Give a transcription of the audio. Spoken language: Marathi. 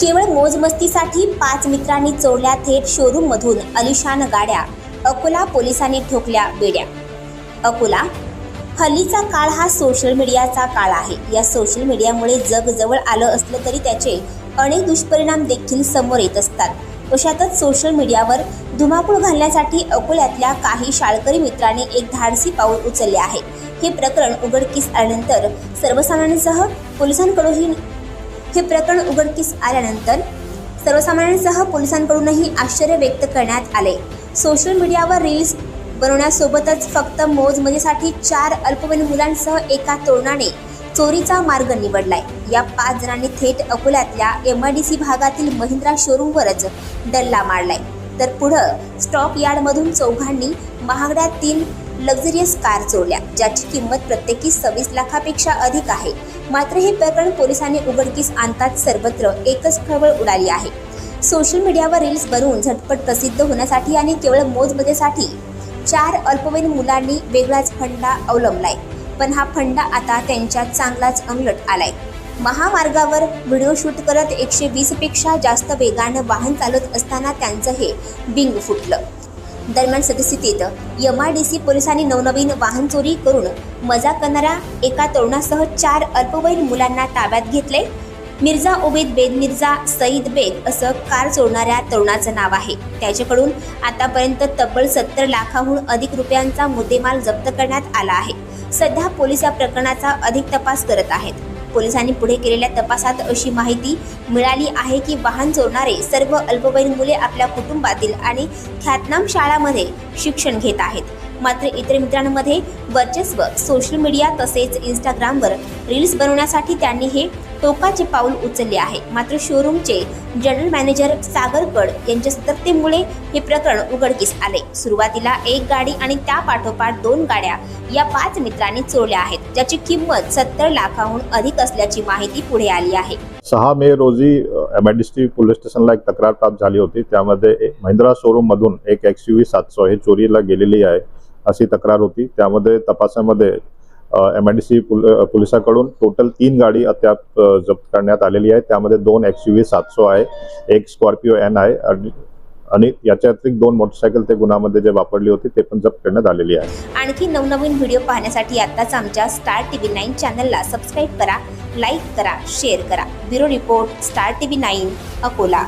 केवळ मोजमस्तीसाठी पाच मित्रांनी चोरल्या थेट शोरूममधून अलिशान गाड्या अकोला पोलिसांनी ठोकल्या बेड्या. अकोला हल्लीचा काळ हा सोशल मीडियाचा काळ आहे. या सोशल मीडियामुळे जग जवळ आलं असलं तरी त्याचे अनेक दुष्परिणाम देखील समोर येत असतात. अशातच सोशल मीडियावर धुमाकूळ घालण्यासाठी अकोल्यातल्या काही शाळकरी मित्रांनी एक धाडसी पाऊल उचलले आहे. हे प्रकरण उघडकीस आल्यानंतर सर्वसामान्यांसह पोलिसांकडूनही हे प्रकरण उघडकीस आल्यानंतर सर्वसामान्यांसह पोलिसांकडूनही आश्चर्य व्यक्त करण्यात आले. सोशल मीडियावर रील्स बनवण्यासोबतच फक्त मोजमजेसाठी चार अल्पवयीन मुलांसह एका तरुणाने चोरीचा मार्ग निवडलाय. या पाच जणांनी थेट अकोल्यातल्या एम आय डी सी भागातील महिंद्रा शोरूमवरच डल्ला मारलाय. तर पुढं स्टॉक यार्डमधून चौघांनी महागड्या तीन लक्झरियस कार चोरल्या ज्याची किंमत प्रत्येकी सव्वीस लाखापेक्षा अधिक आहे. मात्र हे प्रकरण पोलिसांनी उघडकीस आणताच सर्वत्र एकच खळबळ उडाली आहे. सोशल मीडियावर रील्स बनवून झटपट प्रसिद्ध होण्यासाठी आणि केवळ मोजमजेसाठी चार अल्पवयीन मुलांनी वेगळाच फंडा अवलंबलाय. पण हा फंडा आता त्यांच्या चांगलाच अंगलट आलाय. महामार्गावर व्हिडिओ शूट करत एकशे वीसपेक्षा जास्त वेगानं वाहन चालवत असताना त्यांचं हे बिंग फुटलं. दरम्यान सद्यस्थितीत एम आय डी सी पोलिसांनी नवनवीन वाहन चोरी करून मजा करणाऱ्या एका तरुणासह चार अल्पवयीन मुलांना ताब्यात घेतले. मिर्झा उबेद बेद मिर्झा सईद बेद असं कार चोरणाऱ्या तरुणाचं नाव आहे. त्याच्याकडून आतापर्यंत तब्बल सत्तर लाखाहून अधिक रुपयांचा मुद्देमाल जप्त करण्यात आला आहे. सध्या पोलीस या प्रकरणाचा अधिक तपास करत आहेत. पोलिसांनी पुढे केलेल्या तपासात अशी माहिती मिळाली आहे की वाहन चोरणारे सर्व अल्पवयीन मुले आपल्या कुटुंबातील आणि ख्यातनाम शाळामध्ये शिक्षण घेत आहेत. मात्र इतर मित्रांमध्ये वर्चस्व सोशल मीडिया तसेच इंस्टाग्रामवर रील्स बनवण्यासाठी त्यांनी हे टोकाचे पाऊल उचलले आहे. मात्र शोरूमचे जनरल मॅनेजर सागरकड यांच्या सतर्कतेमुळे हे प्रकरण उघडकीस आले. सुरुवातीला एक गाडी आणि त्या पाठोपाठ दोन गाड्या या पाच मित्रांनी चोरल्या आहेत. ज्याची किंमत सत्तर लाखाहून अधिक असल्याची माहिती पुढे आली आहे. सहा मे रोजी M I D C police station एक तक्रार प्राप्त झाली होती. त्यामध्ये महिंद्रा शोरूम मधून एक एक्स यू व्ही सातशे हे चोरीला गेलेली आहे अशी तक्रार होती. त्यामध्ये तपासामध्ये एम आय डी सी पोलिसांकडून टोटल तीन गाडी अद्याप जप्त करण्यात आलेली आहे त्यामध्ये दोन एक्स यू व्ही सातशे आहे एक स्कॉर्पिओ एन आहे आणि- याच्या अतिरिक्त दोन मोटरसायकल ते गुन्ह्यामध्ये जे वापरली होती ते पण जप्त करण्यात आलेली आहे. आणखी नवनवीन व्हिडिओ पाहण्यासाठी आताच आमच्या स्टार टी व्ही नाईन चॅनलला सबस्क्राईब करा लाईक करा शेअर करा. Bureau report star T V nine Akola.